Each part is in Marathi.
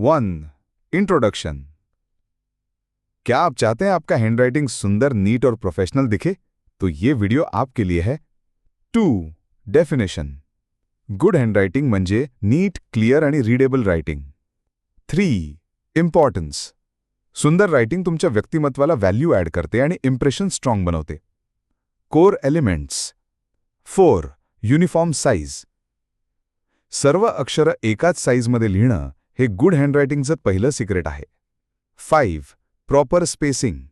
वन इंट्रोडक्शन क्या आप चाहते हैं आपका हैंडराइटिंग सुंदर नीट और प्रोफेशनल दिखे? तो ये वीडियो आपके लिए है। टू डेफिनेशन गुड हँडरायटिंग म्हणजे नीट क्लिअर आणि रीडेबल रायटिंग थ्री इम्पॉर्टन्स सुंदर रायटिंग तुमच्या व्यक्तिमत्वाला व्हॅल्यू ॲड करते आणि इम्प्रेशन स्ट्रॉंग बनवते. Core elements four uniform size सर्व अक्षरं एकाच साईजमध्ये लिहिणं हे गुड हँडरायटिंगचं पहिलं सिक्रेट आहे. Five proper spacing.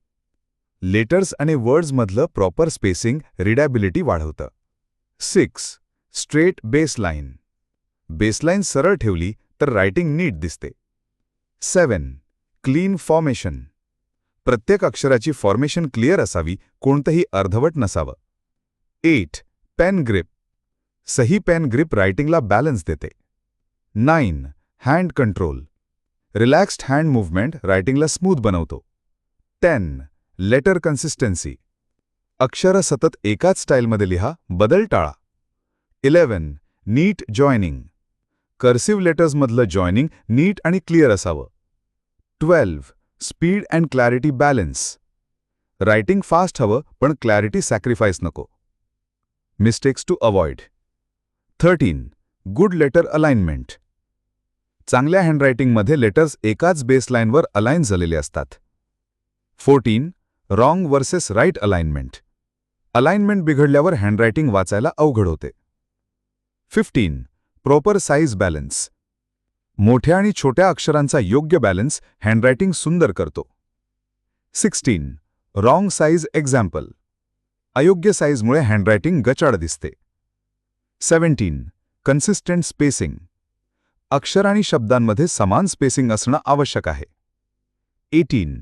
लेटर्स आणि वर्ड्समधलं प्रॉपर स्पेसिंग रिडॅबिलिटी वाढवतं. Six straight baseline. बेसलाईन सरळ ठेवली तर रायटिंग नीट दिसते. Seven clean formation. प्रत्येक अक्षराची फॉर्मेशन क्लिअर असावी कोणतंही अर्धवट नसावं. Eight pen grip. सही पेन ग्रिप रायटिंगला बॅलन्स देते. Nine hand control relaxed hand movement रायटिंगला smooth बनवतो. टेन लेटर कन्सिस्टन्सी अक्षरं सतत एकाच स्टाईलमध्ये लिहा बदल टाळा. इलेवन नीट जॉईनिंग कर्सिव्ह लेटर्समधलं जॉईनिंग नीट आणि क्लिअर असावं. Twelve speed and clarity balance writing fast हवं पण क्लॅरिटी सॅक्रिफाईस नको. Mistakes to avoid thirteen good letter alignment चांगल्या हँडरायटिंगमध्ये लेटर्स एकाच बेसलाईनवर अलाइन झालेले असतात. Fourteen wrong versus right alignment alignment बिघडल्यावर handwriting वाचायला अवघड होते. फिफ्टीन प्रॉपर साईज बॅलन्स मोठ्या आणि छोट्या अक्षरांचा योग्य बॅलन्स हँडरायटिंग सुंदर करतो. सिक्स्टीन रॉंग साईज एक्झाम्पल अयोग्य साईजमुळे हँडरायटिंग गचाड दिसते. सेव्हन्टीन कन्सिस्टंट स्पेसिंग अक्षर आणि शब्दांमध्ये समान स्पेसिंग असणं आवश्यक आहे. एटीन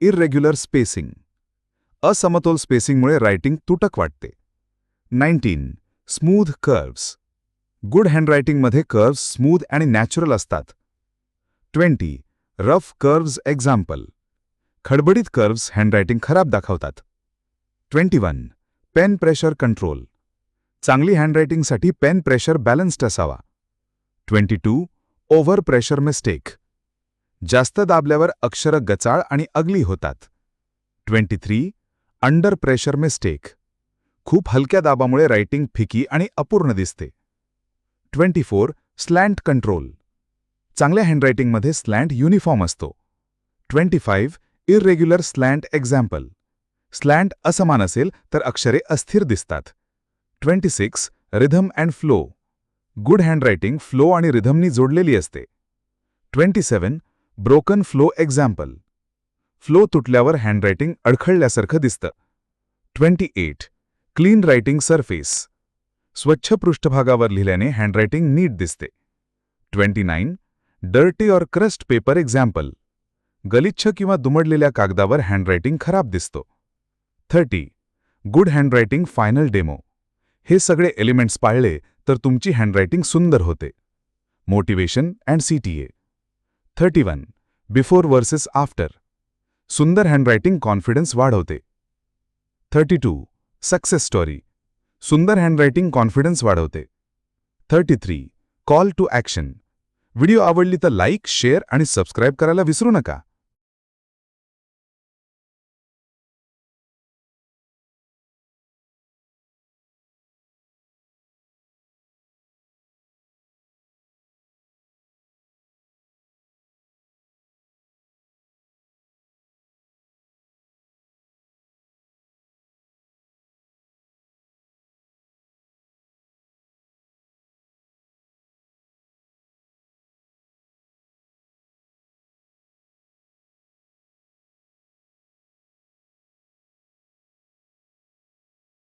इरेग्युलर स्पेसिंग असमतोल स्पेसिंगमुळे रायटिंग तुटक वाटते. नाईन्टीन स्मूथ कर्व्स गुड हँडरायटिंगमध्ये कर्व्स स्मूथ आणि नॅचरल असतात. ट्वेंटी रफ कर्व्स एक्झाम्पल खडबडीत कर्व्स हँडरायटिंग खराब दाखवतात. Twenty one pen pressure control चांगली हँडरायटिंगसाठी पेन प्रेशर बॅलन्स्ड असावा. Twenty two over pressure mistake. जास्त दाबल्यावर अक्षर गचाळ आणि अगली होतात. Twenty three under pressure mistake. खूप हलक्या दाबामुळे रायटिंग फिकी आणि अपूर्ण दिसते. Twenty four slant control. चांगल्या हँडरायटिंगमध्ये स्लँट युनिफॉर्म असतो. Twenty five irregular slant example. Slant असमान असेल तर अक्षरे अस्थिर दिसतात. Twenty six rhythm and flow. Good handwriting flow आणि रिधमनी जोडलेली असते. Twenty seven broken flow example. Flow तुटल्यावर handwriting अडखळल्यासारखं दिसतं. Twenty eight clean writing surface. स्वच्छ पृष्ठभागावर लिहिल्याने हँडरायटिंग नीट दिसते. ट्वेंटी नाईन डर्टी और क्रस्ट पेपर एक्झाम्पल. गलिच्छ किंवा दुमडलेल्या कागदावर हँडरायटिंग खराब दिसतो. Thirty good handwriting final demo. हे सगळे एलिमेंट्स पाळले तर तुमची हँडरायटिंग सुंदर होते. Motivation and CTA thirty one before versus after सुंदर हँडरायटिंग कॉन्फिडन्स वाढवते. थर्टी टू सक्सेस स्टोरी सुंदर हँडरायटिंग कॉन्फिडन्स वाढवते. Thirty three call to action video आवडली तर लाईक शेअर आणि सबस्क्राईब करायला विसरू नका.